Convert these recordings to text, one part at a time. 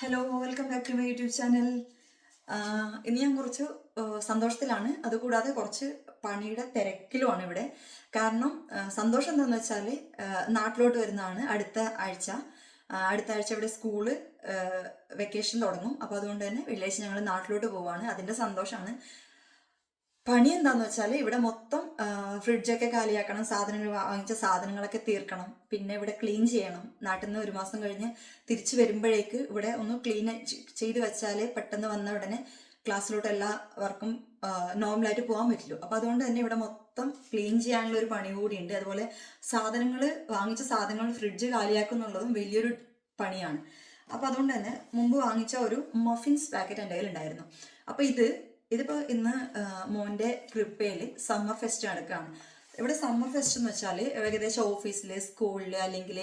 Hello welcome back to my YouTube channel ഇന്ന് ഞാൻ കുറച്ച് സന്തോഷത്തിലാണ്. അതുകൂടാതെ കുറച്ച് പണിയുടെ തിരക്കിലുമാണ് ഇവിടെ. കാരണം സന്തോഷം എന്താണെന്ന് വെച്ചാൽ നാട്ടിലോട്ട് വരുന്നതാണ് അടുത്ത ആഴ്ച. അടുത്ത ആഴ്ച ഇവിടെ സ്കൂൾ വെക്കേഷൻ തുടങ്ങും. അപ്പോൾ അതുകൊണ്ട് തന്നെ വെള്ളിയാഴ്ച ഞങ്ങൾ നാട്ടിലോട്ട് പോവാണ്. അതിന്റെ സന്തോഷമാണ് പണി എന്താണെന്ന് വെച്ചാൽ ഇവിടെ മൊത്തം ഫ്രിഡ്ജൊക്കെ കാലിയാക്കണം സാധനങ്ങൾ വാങ്ങിച്ച സാധനങ്ങളൊക്കെ തീർക്കണം പിന്നെ ഇവിടെ ക്ലീൻ ചെയ്യണം. നാട്ടിൽ നിന്ന് ഒരു മാസം കഴിഞ്ഞ് തിരിച്ചു വരുമ്പോഴേക്ക് ഇവിടെ ഒന്ന് ക്ലീൻ ചെയ്ത് വെച്ചാലേ പെട്ടെന്ന് വന്ന ഉടനെ ക്ലാസ്സിലോട്ട് എല്ലാ വർക്കും നോർമലായിട്ട് പോകാൻ പറ്റുള്ളൂ. അപ്പോൾ അതുകൊണ്ട് തന്നെ ഇവിടെ മൊത്തം ക്ലീൻ ചെയ്യാനുള്ള ഒരു പണി കൂടിയുണ്ട്. അതുപോലെ സാധനങ്ങൾ വാങ്ങിച്ച സാധനങ്ങൾ ഫ്രിഡ്ജ് കാലിയാക്കുന്നുള്ളതും വലിയൊരു പണിയാണ്. അപ്പോൾ അതുകൊണ്ട് തന്നെ മുമ്പ് വാങ്ങിച്ച ഒരു മഫിൻസ് പാക്കറ്റ് എന്റെ കയ്യിലുണ്ടായിരുന്നു. അപ്പോൾ ഇത് ഇതിപ്പോൾ ഇന്ന് മോന്റെ കൃപ്പയിൽ സമ്മർ ഫെസ്റ്റ് നടക്കുകയാണ് ഇവിടെ സമ്മർ ഫെസ്റ്റ് എന്ന് വെച്ചാൽ ഏകദേശം ഓഫീസിൽ സ്കൂളിൽ അല്ലെങ്കിൽ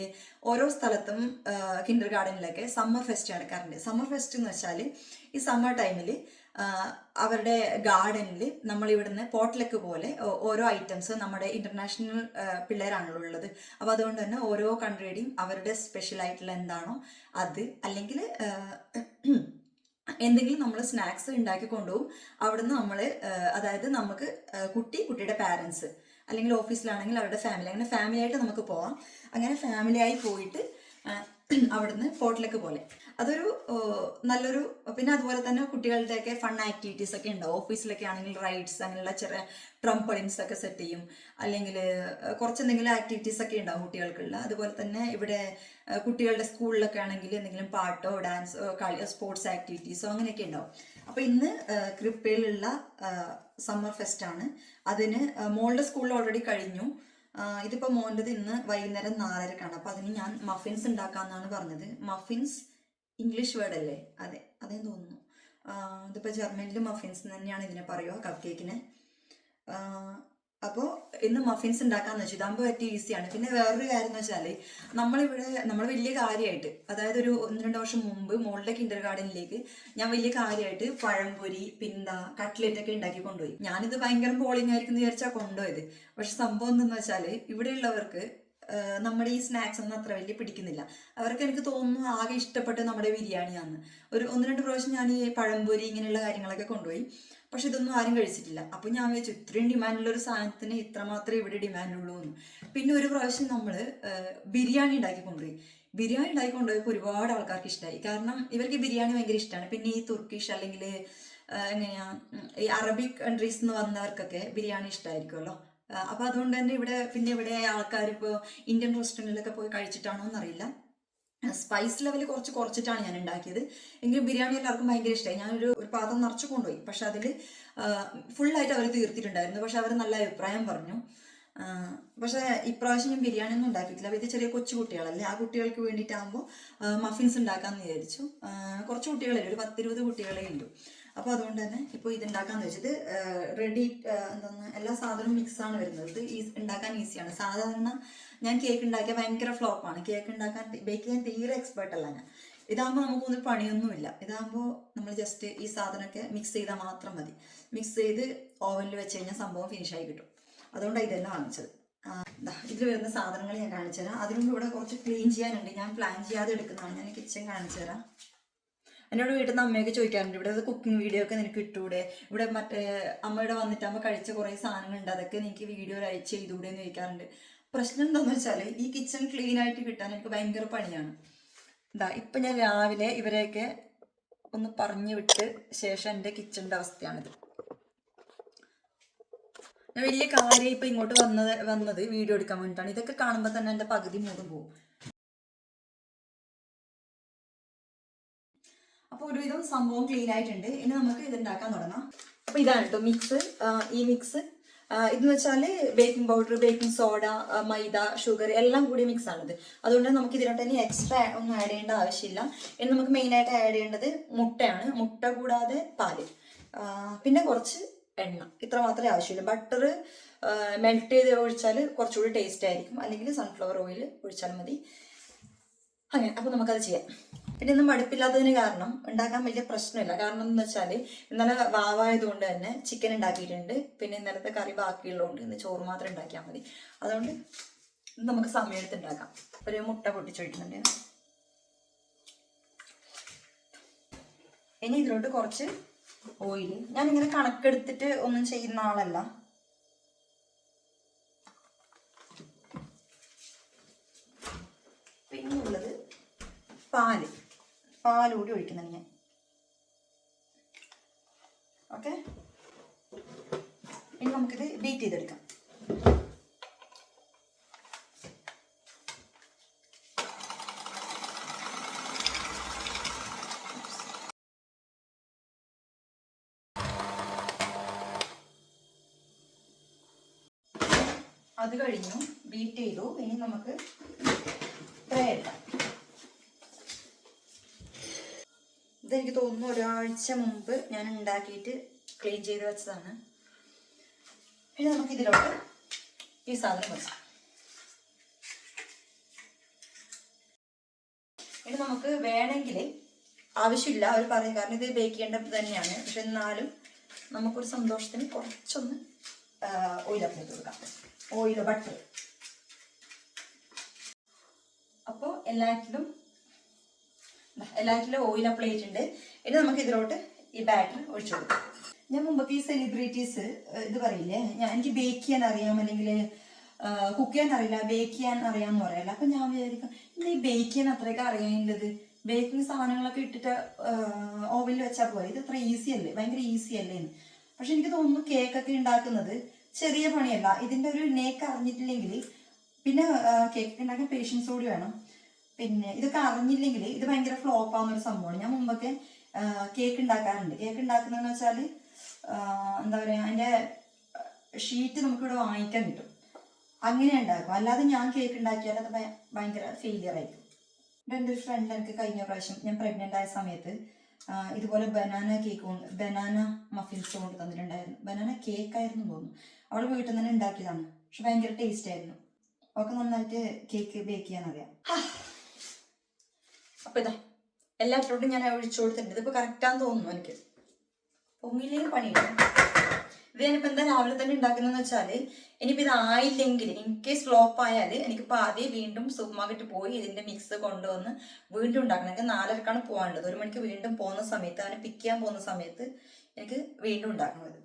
ഓരോ സ്ഥലത്തും കിൻഡർ ഗാർഡനിലൊക്കെ സമ്മർ ഫെസ്റ്റ് നടക്കാറുണ്ട്. സമ്മർ ഫെസ്റ്റ് എന്ന് വെച്ചാൽ ഈ സമ്മർ ടൈമിൽ അവരുടെ ഗാർഡനിൽ നമ്മൾ ഇവിടുന്ന് പോട്ടിലൊക്കെ പോലെ ഓരോ ഐറ്റംസ് നമ്മുടെ ഇന്റർനാഷണൽ പിള്ളേരാണല്ലോ ഉള്ളത്. അപ്പോൾ അതുകൊണ്ട് തന്നെ ഓരോ കൺട്രിയുടെയും അവരുടെ സ്പെഷ്യൽ ആയിട്ടുള്ള എന്താണോ അത് അല്ലെങ്കിൽ എന്തെങ്കിലും നമ്മൾ സ്നാക്സ് ഉണ്ടാക്കി കൊണ്ടുപോകും. അവിടുന്ന് നമ്മൾ അതായത് നമുക്ക് കുട്ടി കുട്ടിയുടെ പാരൻസ് അല്ലെങ്കിൽ ഓഫീസിലാണെങ്കിൽ അവരുടെ ഫാമിലി അങ്ങനെ ഫാമിലി ആയിട്ട് നമുക്ക് പോവാം. അങ്ങനെ ഫാമിലി ആയി പോയിട്ട് അവിടുന്ന് ഫോർട്ടിലേക്ക് പോലെ. അതൊരു നല്ലൊരു പിന്നെ അതുപോലെ തന്നെ കുട്ടികളുടെയൊക്കെ ഫൺ ആക്ടിവിറ്റീസ് ഒക്കെ ഉണ്ടാവും ഓഫീസിലൊക്കെ ആണെങ്കിൽ റൈഡ്സ് അങ്ങനെയുള്ള ചെറിയ ട്രംപളിൻസ് ഒക്കെ സെറ്റ് ചെയ്യും. അല്ലെങ്കിൽ കുറച്ച് എന്തെങ്കിലും ആക്ടിവിറ്റീസ് ഒക്കെ ഉണ്ടാവും കുട്ടികൾക്കുള്ള. അതുപോലെ തന്നെ ഇവിടെ കുട്ടികളുടെ സ്കൂളിലൊക്കെ ആണെങ്കിൽ എന്തെങ്കിലും പാട്ടോ ഡാൻസോ കളി സ്പോർട്സ് ആക്ടിവിറ്റീസോ അങ്ങനെയൊക്കെ ഉണ്ടാവും. അപ്പോൾ ഇന്ന് കൃപ്പയിലുള്ള സമ്മർ ഫെസ്റ്റ് ആണ്. അതിന് മോളുടെ സ്കൂളിൽ ഓൾറെഡി കഴിഞ്ഞു. ഇതിപ്പോ മോന്റെത് ഇന്ന് വൈകുന്നേരം നാലരക്കാണ്. അപ്പൊ അതിന് ഞാൻ മഫിൻസ് ഉണ്ടാക്കാന്നാണ് പറഞ്ഞത്. മഫിൻസ് ഇംഗ്ലീഷ് വേർഡ് അല്ലേ? അതെ അതേ തോന്നുന്നു. ഇതിപ്പോ ജർമ്മനിൽ മഫിൻസ് തന്നെയാണ് ഇതിനെ പറയുക കപ്പ് കേക്കിനെ അപ്പോൾ ഇന്ന് മഫിൻസ് ഉണ്ടാക്കാന്ന് വെച്ചു ഇതാകുമ്പോൾ പറ്റിയ ഈസിയാണ് പിന്നെ വേറൊരു കാര്യം എന്ന് വെച്ചാൽ നമ്മളിവിടെ നമ്മൾ വലിയ കാര്യമായിട്ട് അതായത് ഒരു ഒന്ന് രണ്ട് വർഷം മുമ്പ് മോളുടെ കിൻഡർ ഗാർഡനിലേക്ക് ഞാൻ വലിയ കാര്യമായിട്ട് പഴംപൊരി പിന്ത കട്ട്ലറ്റ് ഒക്കെ ഉണ്ടാക്കി കൊണ്ടുപോയി. ഞാനിത് ഭയങ്കര ബോളിംഗ് ആയിരിക്കും എന്ന് വിചാരിച്ചാൽ കൊണ്ടുപോയത്. പക്ഷെ സംഭവം എന്തെന്ന് വെച്ചാൽ ഇവിടെയുള്ളവർക്ക് നമ്മുടെ ഈ സ്നാക്സ് ഒന്നും അത്ര വലിയ പിടിക്കുന്നില്ല. അവർക്ക് എനിക്ക് തോന്നുന്നു ആകെ ഇഷ്ടപ്പെട്ട് നമ്മുടെ ബിരിയാണിയാണ് ഒരു ഒന്ന് രണ്ട് പ്രാവശ്യം ഞാൻ ഈ പഴംപൊരി ഇങ്ങനെയുള്ള കാര്യങ്ങളൊക്കെ കൊണ്ടുപോയി. പക്ഷെ ഇതൊന്നും ആരും കഴിച്ചിട്ടില്ല. അപ്പൊ ഞാൻ വിചാരിച്ചു ഇത്രയും ഡിമാൻഡുള്ള ഒരു സാധനത്തിന് ഇത്ര മാത്രമേ ഇവിടെ ഡിമാൻഡ് ഉള്ളൂ എന്ന്. പിന്നെ ഒരു പ്രാവശ്യം നമ്മൾ ബിരിയാണി ഉണ്ടാക്കി കൊണ്ടുപോയി ബിരിയാണി ഉണ്ടാക്കി കൊണ്ടുപോയപ്പോൾ ഒരുപാട് ആൾക്കാർക്ക് ഇഷ്ടമായി കാരണം ഇവർക്ക് ബിരിയാണി ഭയങ്കര ഇഷ്ടമാണ് പിന്നെ ഈ തുർക്കിഷ് അല്ലെങ്കിൽ എങ്ങനെയാ ഈ അറബിക് കൺട്രീസ് നിന്ന് വന്നവർക്കൊക്കെ ബിരിയാണി ഇഷ്ടമായിരിക്കുമല്ലോ അപ്പോൾ അപ്പൊ അതുകൊണ്ട് തന്നെ ഇവിടെ പിന്നെ ഇവിടെ ആൾക്കാർ ഇപ്പോൾ ഇന്ത്യൻ റെസ്റ്റോറന്റിലൊക്കെ പോയി കഴിച്ചിട്ടാണോ എന്നറിയില്ല. സ്പൈസ് ലെവൽ കുറച്ച് കുറച്ചിട്ടാണ് ഞാൻ ഉണ്ടാക്കിയത്. എങ്കിലും ബിരിയാണി എല്ലാവർക്കും ഭയങ്കര ഇഷ്ടമായി ഞാനൊരു ഒരു പാത്രം നിറച്ച് കൊണ്ടുപോയി. പക്ഷെ അതിൽ ഫുള്ളായിട്ട് അവർ തീർത്തിട്ടുണ്ടായിരുന്നു. പക്ഷെ അവർ നല്ല അഭിപ്രായം പറഞ്ഞു. പക്ഷേ ഇപ്രാവശ്യം ഞാൻ ബിരിയാണി ഒന്നും ഉണ്ടാക്കിയിട്ടില്ല. അപ്പോൾ ഇത് ചെറിയ കൊച്ചു കുട്ടികളല്ലേ. ആ കുട്ടികൾക്ക് വേണ്ടിയിട്ടാകുമ്പോൾ മഫിൻസ് ഉണ്ടാക്കാമെന്ന് വിചാരിച്ചു. കുറച്ച് കുട്ടികളല്ലേ? ഒരു പത്തിരുപത് കുട്ടികളേ ഉള്ളൂ. അപ്പോൾ അതുകൊണ്ട് തന്നെ ഇപ്പോൾ ഇത് ഉണ്ടാക്കാന്ന് വെച്ചത് റെഡി എന്താണ് എല്ലാ സാധനവും മിക്സ് ആണ് വരുന്നത്. ഇത് ഉണ്ടാക്കാൻ ഈസിയാണ് സാധാരണ ഞാൻ കേക്ക് ഉണ്ടാക്കിയ ഭയങ്കര ഫ്ലോപ്പാണ് കേക്ക് ഉണ്ടാക്കാൻ ബേക്ക് ചെയ്യാൻ തീരെ എക്സ്പേർട്ട് അല്ല ഞാൻ. ഇതാകുമ്പോൾ നമുക്കൊന്നും പണിയൊന്നുമില്ല ഇതാകുമ്പോൾ നമ്മൾ ജസ്റ്റ് ഈ സാധനമൊക്കെ മിക്സ് ചെയ്താൽ മാത്രം മതി. മിക്സ് ചെയ്ത് ഓവനിൽ വെച്ച് കഴിഞ്ഞാൽ സംഭവം ഫിനിഷായി കിട്ടും. അതുകൊണ്ടാണ് ഇതെല്ലാം വാങ്ങിച്ചത്. ഇതിൽ വരുന്ന സാധനങ്ങൾ ഞാൻ കാണിച്ചു തരാം അതിനുമുമ്പ് ഇവിടെ കുറച്ച് ക്ലീൻ ചെയ്യാനുണ്ട്. ഞാൻ പ്ലാൻ ചെയ്യാതെ എടുക്കുന്നതാണ്. ഞാൻ കിച്ചൺ കാണിച്ചു തരാം എന്നോട് വീട്ടിൽ നിന്ന് അമ്മയൊക്കെ ചോദിക്കാറുണ്ട് ഇവിടെ കുക്കിംഗ് വീഡിയോ ഒക്കെ നിനക്ക് ഇട്ടൂടെ? ഇവിടെ മറ്റേ അമ്മയുടെ അമ്മ കഴിച്ച കുറേ സാധനങ്ങളുണ്ട് അതൊക്കെ നിനക്ക് വീഡിയോ അയച്ച് ചെയ്തൂടെ? എന്ന് ചോദിക്കാറുണ്ട്. പ്രശ്നം എന്താണെന്ന് വെച്ചാൽ ഈ കിച്ചൺ ക്ലീൻ ആയിട്ട് കിട്ടാൻ എനിക്ക് ഭയങ്കര പണിയാണ്. എന്താ ഇപ്പം ഞാൻ രാവിലെ ഇവരെയൊക്കെ ഒന്ന് പറഞ്ഞു വിട്ട് ശേഷം എന്റെ കിച്ചണിന്റെ അവസ്ഥയാണിത്. ഞാൻ വലിയ കാര്യം ഇപ്പം ഇങ്ങോട്ട് വന്നത് വന്നത് വീഡിയോ എടുക്കാൻ വേണ്ടിയിട്ടാണ് ഇതൊക്കെ കാണുമ്പോൾ തന്നെ എന്റെ പകുതി മൂടും പോകും ഒരുവിധം സംഭവം ക്ലീൻ ആയിട്ടുണ്ട്. ഇനി നമുക്ക് ഇത് ഉണ്ടാക്കാൻ തുടങ്ങാം. അപ്പോൾ ഇതാണ് കേട്ടോ മിക്സ് ഈ മിക്സ് ഇതെന്ന് വെച്ചാൽ baking powder baking soda maida sugar എല്ലാം കൂടി മിക്സ് ആണിത്. അതുകൊണ്ട് നമുക്ക് ഇതിനോട്ട് ഇനി എക്സ്ട്രാ ഒന്നും ആഡ് ചെയ്യേണ്ട ആവശ്യമില്ല. ഇനി നമുക്ക് മെയിൻ ആയിട്ട് ആഡ് ചെയ്യേണ്ടത് മുട്ടയാണ്. മുട്ട കൂടാതെ പാൽ. പിന്നെ കുറച്ച് എണ്ണ. ഇത്ര മാത്രമേ ആവശ്യമുള്ളൂ. ബട്ടർ മെൽറ്റ് ചെയ്ത് ഒഴിച്ചാൽ കുറച്ചുകൂടി ടേസ്റ്റ് ആയിരിക്കും. അല്ലെങ്കിൽ സൺഫ്ലവർ ഓയിൽ ഒഴിച്ചാൽ മതി. അങ്ങനെ അപ്പൊ നമുക്കത് ചെയ്യാം. പിന്നെ ഇന്ന് മടുപ്പില്ലാത്തതിന് കാരണം ഉണ്ടാക്കാൻ വലിയ പ്രശ്നമില്ല. കാരണം എന്ന് വെച്ചാൽ ഇന്നലെ വാവായത് കൊണ്ട് തന്നെ ചിക്കൻ ഉണ്ടാക്കിയിട്ടുണ്ട്. പിന്നെ ഇന്നലത്തെ കറി ബാക്കിയുള്ളതുകൊണ്ട് ഇന്ന് ചോറ് മാത്രം ഉണ്ടാക്കിയാൽ മതി. അതുകൊണ്ട് ഇന്ന് നമുക്ക് സമയത്ത് ഉണ്ടാക്കാം. ഒരു മുട്ട പൊട്ടിച്ചൊഴിക്കുന്നുണ്ട്. ഇനി ഇതിലോട്ട് കുറച്ച് ഓയിൽ ഇങ്ങനെ കണക്കെടുത്തിട്ട് ഒന്നും ചെയ്യുന്ന ആളല്ല. പിന്നെ ഉള്ളത് പാൽ. പാൽ കൂടി ഒഴിക്കുന്നുണ്ട് ഞാൻ. ഓക്കെ? ഇനി നമുക്കിത് ബീറ്റ് ചെയ്തെടുക്കാം. അത് കഴിഞ്ഞു ബീറ്റ് ചെയ്തു. ഇനി നമുക്ക് ട്രേ എടുക്കാം. ഇതെനിക്ക് തോന്നുന്നു ഒരാഴ്ച മുമ്പ് ഞാൻ ഉണ്ടാക്കിയിട്ട് ക്ലീൻ ചെയ്ത് വെച്ചതാണ്. ഇനി നമുക്ക് ഇതിലോട്ട് ഈ സാധനം വെക്കാം. ഇനി നമുക്ക് വേണമെങ്കിൽ ആവശ്യമില്ല അവർ പറയും. കാരണം ഇത് ബേക്ക് ചെയ്യേണ്ടത് തന്നെയാണ്. പക്ഷെ എന്നാലും നമുക്കൊരു സന്തോഷത്തിന് കുറച്ചൊന്ന് ഓയിൽ അപ്ലൈ കൊടുക്കാം. Oil butter. അപ്പോൾ എല്ലാറ്റിലും ദാ എല്ലാറ്റിലും ഓയിൽ അപ്ലൈ ചെയ്തിട്ടുണ്ട്. ഇനി നമുക്ക് ഇതിലോട്ട് ഈ ബാറ്റർ ഒഴിച്ചു കൊടുക്കാം. ഞാൻ മുമ്പൊക്കെ ഈ സെലിബ്രിറ്റീസ് ഇത് പറയില്ലേ? ഞാൻ എനിക്ക് ബേക്ക് ചെയ്യാൻ അറിയാം അല്ലെങ്കിൽ കുക്ക് ചെയ്യാൻ അറിയില്ല ബേക്ക് ചെയ്യാൻ അറിയാമെന്ന് പറയില്ല. അപ്പം ഞാൻ വിചാരിക്കും ഇന്ന് ഈ ബേക്ക് ചെയ്യാൻ അത്രയൊക്കെ അറിയാനുള്ളത്? ബേക്കിംഗ് സാധനങ്ങളൊക്കെ ഇട്ടിട്ട് ഓവനിൽ വെച്ചാൽ പോരെ? ഇത് അത്ര ഈസി അല്ലേ? ഭയങ്കര ഈസി അല്ലേ? എന്ന് പക്ഷെ എനിക്ക് തോന്നുന്നു കേക്കൊക്കെ ഉണ്ടാക്കുന്നത് ചെറിയ പണിയല്ല. ഇതിന്റെ ഒരു നേക്ക് അറിഞ്ഞിട്ടില്ലെങ്കിൽ പിന്നെ കേക്ക് ഉണ്ടാക്കാൻ പേഷ്യൻസ് കൂടി വേണം. പിന്നെ ഇതൊക്കെ അറിഞ്ഞില്ലെങ്കിൽ ഇത് ഭയങ്കര ഫ്ലോപ്പ് ആവുന്ന ഒരു സംഭവമാണ്. ഞാൻ മുമ്പൊക്കെ കേക്ക് ഉണ്ടാക്കാറുണ്ട് കേക്ക് ഉണ്ടാക്കുന്നതെന്ന് വെച്ചാൽ എന്താ പറയുക അതിന്റെ ഷീറ്റ് നമുക്കിവിടെ വാങ്ങിക്കാൻ കിട്ടും. അങ്ങനെ ഉണ്ടാക്കും അല്ലാതെ ഞാൻ കേക്ക് ഉണ്ടാക്കിയാൽ അത് ഭയങ്കര ഫെയിലിയർ ആയിരിക്കും. എന്റെ ഒരു ഫ്രണ്ട് എനിക്ക് കഴിഞ്ഞ പ്രാവശ്യം ഞാൻ പ്രഗ്നന്റ് ആയ സമയത്ത് ഇതുപോലെ ബനാന കേക്ക് ബനാന മഫിൻസ് കൊണ്ട് തന്നിട്ടുണ്ടായിരുന്നു. ബനാന കേക്ക് ആയിരുന്നു തോന്നുന്നു. അവൾ വീട്ടിൽ നിന്ന് തന്നെ ഉണ്ടാക്കിയതാണ് പക്ഷെ ഭയങ്കര ടേസ്റ്റ് ആയിരുന്നു. അവൾക്ക് നന്നായിട്ട് കേക്ക് ബേക്ക് ചെയ്യാൻ അറിയാം. അപ്പൊ ഇതാ എല്ലാത്തിലോട്ടും ഞാൻ ഒഴിച്ചു കൊടുത്തിട്ടുണ്ട്. ഇതിപ്പോ കറക്റ്റാന്ന് തോന്നുന്നു എനിക്ക്. പൊങ്ങിയില്ലെങ്കിൽ പണിയില്ല ഇത് ഞാനിപ്പോ എന്താ രാവിലെ തന്നെ ഉണ്ടാക്കുന്നതെന്ന് വെച്ചാൽ ഇനിയിപ്പോ ഇത് ആയില്ലെങ്കിൽ കേസ് ഫ്ലോപ്പ് ആയാൽ എനിക്ക് ആദ്യം വീണ്ടും സൂപ്പർ മാർക്കറ്റ് പോയി ഇതിന്റെ മിക്സ് കൊണ്ടുവന്ന് വീണ്ടും ഉണ്ടാക്കണം. എനിക്ക് നാലരക്കാണ് പോകാനുള്ളത്. ഒരു മണിക്ക് വീണ്ടും പോകുന്ന സമയത്ത് അവനെ പിക്ക് ചെയ്യാൻ പോകുന്ന സമയത്ത് എനിക്ക് വീണ്ടും ഉണ്ടാക്കണം ഇത്.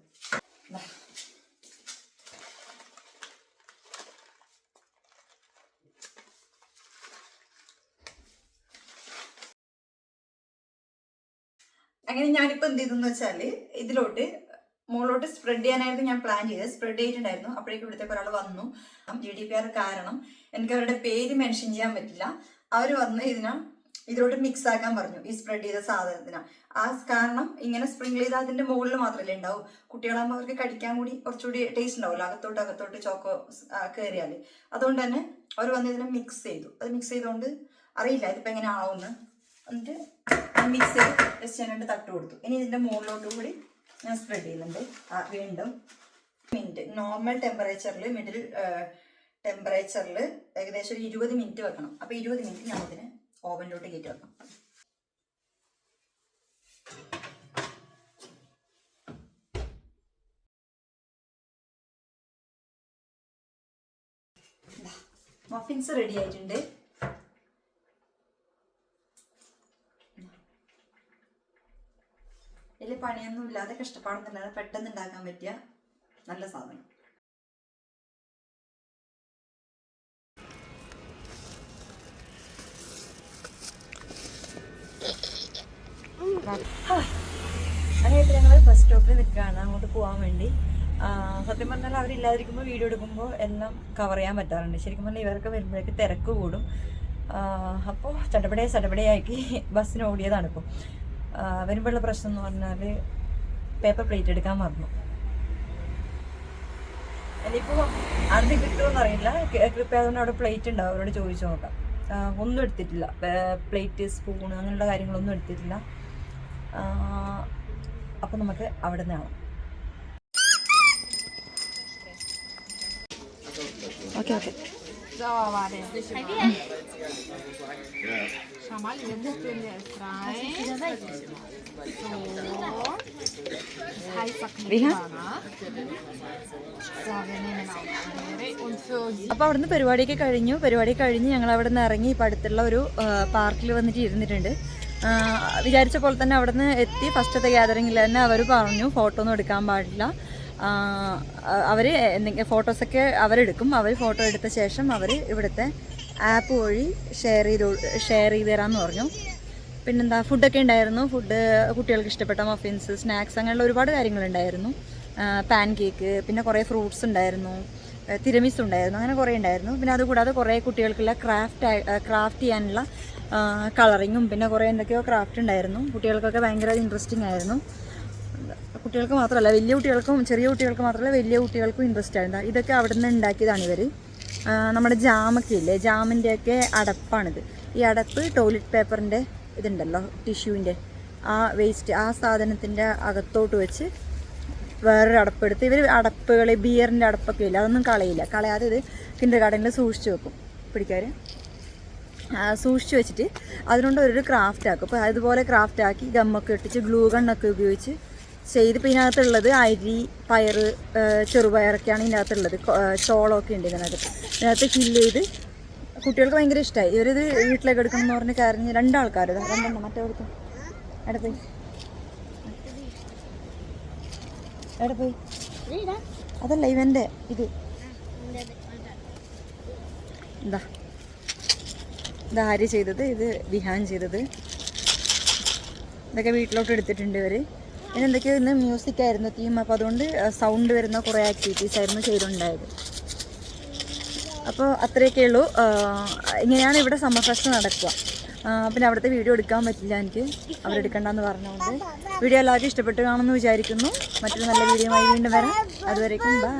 അങ്ങനെ ഞാനിപ്പോ എന്ത് ചെയ്തെന്ന് വെച്ചാൽ ഇതിലോട്ട് മുകളിലോട്ട് സ്പ്രെഡ് ചെയ്യാനായിരുന്നു ഞാൻ പ്ലാൻ ചെയ്തത്. സ്പ്രെഡ് ചെയ്തിട്ടുണ്ടായിരുന്നു. അപ്പോഴേക്കും ഇവിടുത്തെ ഒരാൾ വന്നു. ജി ഡി പി ആർ കാരണം എനിക്ക് അവരുടെ പേര് മെൻഷൻ ചെയ്യാൻ പറ്റില്ല. അവർ വന്ന് ഇതിനാ ഇതിലോട്ട് മിക്സ് ആക്കാൻ പറഞ്ഞു. ഈ സ്പ്രെഡ് ചെയ്ത സാധനത്തിന്. ആ കാരണം ഇങ്ങനെ സ്പ്രിങ്കിൾ ചെയ്ത അതിന്റെ മുകളിൽ മാത്രമല്ലേ ഉണ്ടാവും കുട്ടികളാകുമ്പോൾ അവർക്ക് കടിക്കാൻ കൂടി കുറച്ചുകൂടി ടേസ്റ്റ് ഉണ്ടാവില്ല അകത്തോട്ട് അകത്തോട്ട് ചോക്കോ കയറിയാൽ അതുകൊണ്ട് തന്നെ അവർ വന്ന് ഇതിനെ മിക്സ് ചെയ്തു. അത് മിക്സ് ചെയ്തുകൊണ്ട് അറിയില്ല ഇതിപ്പോൾ എങ്ങനെ ആവുമെന്ന് എന്നിട്ട് മിക്സ് ചെയ്ത് ജസ്റ്റ് ഞാൻ രണ്ട് തട്ട് കൊടുത്തു. ഇനി ഇതിന്റെ മുകളിലോട്ട് കൂടി ഞാൻ സ്പ്രെഡ് ചെയ്യുന്നുണ്ട്. വീണ്ടും മിനിറ്റ്. നോർമൽ ടെമ്പറേച്ചറിൽ മിഡിൽ ടെമ്പറേച്ചറിൽ ഏകദേശം ഒരു ഇരുപത് മിനിറ്റ് വെക്കണം. അപ്പോൾ ഇരുപത് മിനിറ്റ് ഞാൻ ഇതിനെ ഓവനിലോട്ട് കയറ്റി വെക്കണം മഫിൻസ് റെഡി ആയിട്ടുണ്ട്. പണിയൊന്നും ഇല്ലാതെ കഷ്ടപ്പാടൊന്നും ഇല്ലാതെ പെട്ടെന്ന് ഉണ്ടാക്കാൻ പറ്റിയ നല്ല സാധനം. അങ്ങനെ ഞങ്ങൾ ബസ് സ്റ്റോപ്പിൽ നിൽക്കുകയാണ് അങ്ങോട്ട് പോകാൻ വേണ്ടി. സത്യം പറഞ്ഞാൽ അവരില്ലാതിരിക്കുമ്പോൾ വീഡിയോ എടുക്കുമ്പോൾ എല്ലാം കവർ ചെയ്യാൻ പറ്റാറുണ്ട്. ശരിക്കും പറഞ്ഞാൽ ഇവരൊക്കെ വരുമ്പോഴേക്ക് തിരക്ക് കൂടും. അപ്പോൾ ചടപടയെ ചടപടയാക്കി ബസ്സിന് ഓടിയതാണ് ഇപ്പോൾ വരുമ്പോഴുള്ള പ്രശ്നം എന്ന് പറഞ്ഞാൽ പേപ്പർ പ്ലേറ്റ് എടുക്കാൻ മറന്നു. ഇനിയിപ്പോൾ അത് കിട്ടുമെന്ന് അറിയില്ല. കൃത്യ അതുകൊണ്ട് അവിടെ പ്ലേറ്റ് ഉണ്ടാവും. അവരോട് ചോദിച്ചു നോക്കാം. ഒന്നും എടുത്തിട്ടില്ല. പ്ലേറ്റ് സ്പൂൺ അങ്ങനെയുള്ള കാര്യങ്ങളൊന്നും എടുത്തിട്ടില്ല. അപ്പോൾ നമുക്ക് അവിടെ നിന്ന് ആവാം okay okay So war det. Schau mal, tun wir es rein. So. Das für അപ്പോൾ അവിടുന്ന് പരിപാടിയൊക്കെ കഴിഞ്ഞു. പരിപാടി കഴിഞ്ഞ് ഞങ്ങൾ അവിടെ നിന്ന് ഇറങ്ങി ഇപ്പം അടുത്തുള്ള ഒരു പാർക്കിൽ വന്നിട്ട് ഇരുന്നിട്ടുണ്ട്. വിചാരിച്ച പോലെ തന്നെ അവിടെ നിന്ന് എത്തി ഫസ്റ്റത്തെ ഗ്യാതറിങ്ങിൽ തന്നെ അവർ പറഞ്ഞു ഫോട്ടോ ഒന്നും എടുക്കാൻ പാടില്ല. അവർ എന്തെങ്കിലും ഫോട്ടോസൊക്കെ അവരെടുക്കും. അവർ ഫോട്ടോ എടുത്ത ശേഷം അവർ ഇവിടുത്തെ ആപ്പ് വഴി ഷെയർ ചെയ്ത് ഷെയർ ചെയ്ത് തരാമെന്ന് പറഞ്ഞു. പിന്നെന്താ ഫുഡൊക്കെ ഉണ്ടായിരുന്നു. ഫുഡ് കുട്ടികൾക്ക് ഇഷ്ടപ്പെട്ട മഫിൻസ് സ്നാക്സ് അങ്ങനെയുള്ള ഒരുപാട് കാര്യങ്ങളുണ്ടായിരുന്നു. പാൻ കേക്ക് പിന്നെ കുറേ ഫ്രൂട്ട്സ് ഉണ്ടായിരുന്നു. തിരമിസ് ഉണ്ടായിരുന്നു. അങ്ങനെ കുറേ ഉണ്ടായിരുന്നു. പിന്നെ അതുകൂടാതെ കുറേ കുട്ടികൾക്കുള്ള ക്രാഫ്റ്റ് ക്രാഫ്റ്റ് ചെയ്യാനുള്ള കളറിങ്ങും പിന്നെ കുറേ എന്തൊക്കെയോ ക്രാഫ്റ്റ് ഉണ്ടായിരുന്നു. കുട്ടികൾക്കൊക്കെ ഭയങ്കര ഇൻട്രസ്റ്റിംഗ് ആയിരുന്നു. കുട്ടികൾക്ക് മാത്രമല്ല വലിയ കുട്ടികൾക്കും ചെറിയ കുട്ടികൾക്ക് മാത്രമല്ല വലിയ കുട്ടികൾക്കും ഇൻട്രസ്റ്റ് ആയിരുന്നു ഇതൊക്കെ അവിടെ നിന്ന് ഉണ്ടാക്കിയതാണ് ഇവർ നമ്മുടെ ജാമൊക്കെ ഇല്ലേ? ജാമിന്റെയൊക്കെ അടപ്പാണിത്. ഈ അടപ്പ് ടോയ്ലറ്റ് പേപ്പറിന്റെ ഇതുണ്ടല്ലോ ടിഷ്യൂവിന്റെ ആ വേസ്റ്റ് ആ സാധനത്തിന്റെ അകത്തോട്ട് വെച്ച് വേറൊരു അടപ്പെടുത്ത് ഇവർ അടപ്പുകൾ ബിയറിന്റെ അടപ്പൊക്കെ ഇല്ല? അതൊന്നും കളയില്ല. കളയാതെ ഇത് കിൻഡർ ഗാർഡനിൽ സൂക്ഷിച്ച് വെക്കും. പിടിക്കാർ സൂക്ഷിച്ച് വെച്ചിട്ട് അതിനോണ്ട് ഒരു ക്രാഫ്റ്റ് ആക്കും. അപ്പോൾ അതുപോലെ ക്രാഫ്റ്റ് ആക്കി ഗമ്മൊക്കെ ഇട്ടിച്ച് ഗ്ലൂ ഗണ്ണൊക്കെ ഉപയോഗിച്ച് ചെയ്ത് ഇതിപ്പോൾ ഇതിനകത്തുള്ളത് അരി പയർ ചെറുപയറൊക്കെയാണ് ഇതിനകത്തുള്ളത്. ചോളമൊക്കെ ഉണ്ട് ഇതിനകത്ത്. ഇതിനകത്ത് ഫില്ല് ചെയ്ത് കുട്ടികൾക്ക് ഭയങ്കര ഇഷ്ടമായി ഇവരിത് വീട്ടിലേക്ക് എടുക്കണം എന്ന് പറഞ്ഞ് കാരണം രണ്ടാൾക്കാർ രണ്ടെണ്ണം മറ്റേ കൊടുക്കും എവിടെ പോയി? അതല്ല ഇവന്റെ ഇത്. എന്താ ഇത് ആര് ചെയ്തത്? ഇത് വിഹാൻ ചെയ്തത്. ഇതൊക്കെ വീട്ടിലോട്ട് എടുത്തിട്ടുണ്ട് ഇവർ പിന്നെ എന്തൊക്കെയോ ഇന്ന് മ്യൂസിക് ആയിരുന്നു തീം അപ്പോൾ അതുകൊണ്ട് സൗണ്ട് വരുന്ന കുറേ ആക്ടിവിറ്റീസ് ആയിരുന്നു ചെയ്തിട്ടുണ്ടായത് അപ്പോൾ അത്രയൊക്കെ ഉള്ളൂ. ഇങ്ങനെയാണ് ഇവിടെ സമ്മർ ഫെസ്റ്റ് നടക്കുക. പിന്നെ അവിടുത്തെ വീഡിയോ എടുക്കാൻ പറ്റില്ല എനിക്ക്. അവരെടുക്കണ്ടെന്ന് പറഞ്ഞുകൊണ്ട്. വീഡിയോ എല്ലാവർക്കും ഇഷ്ടപ്പെട്ട് കാണുമെന്ന് വിചാരിക്കുന്നു. മറ്റൊരു നല്ല വീഡിയോ ആയി വീണ്ടും വരാം. അതുവരേക്കും ബൈ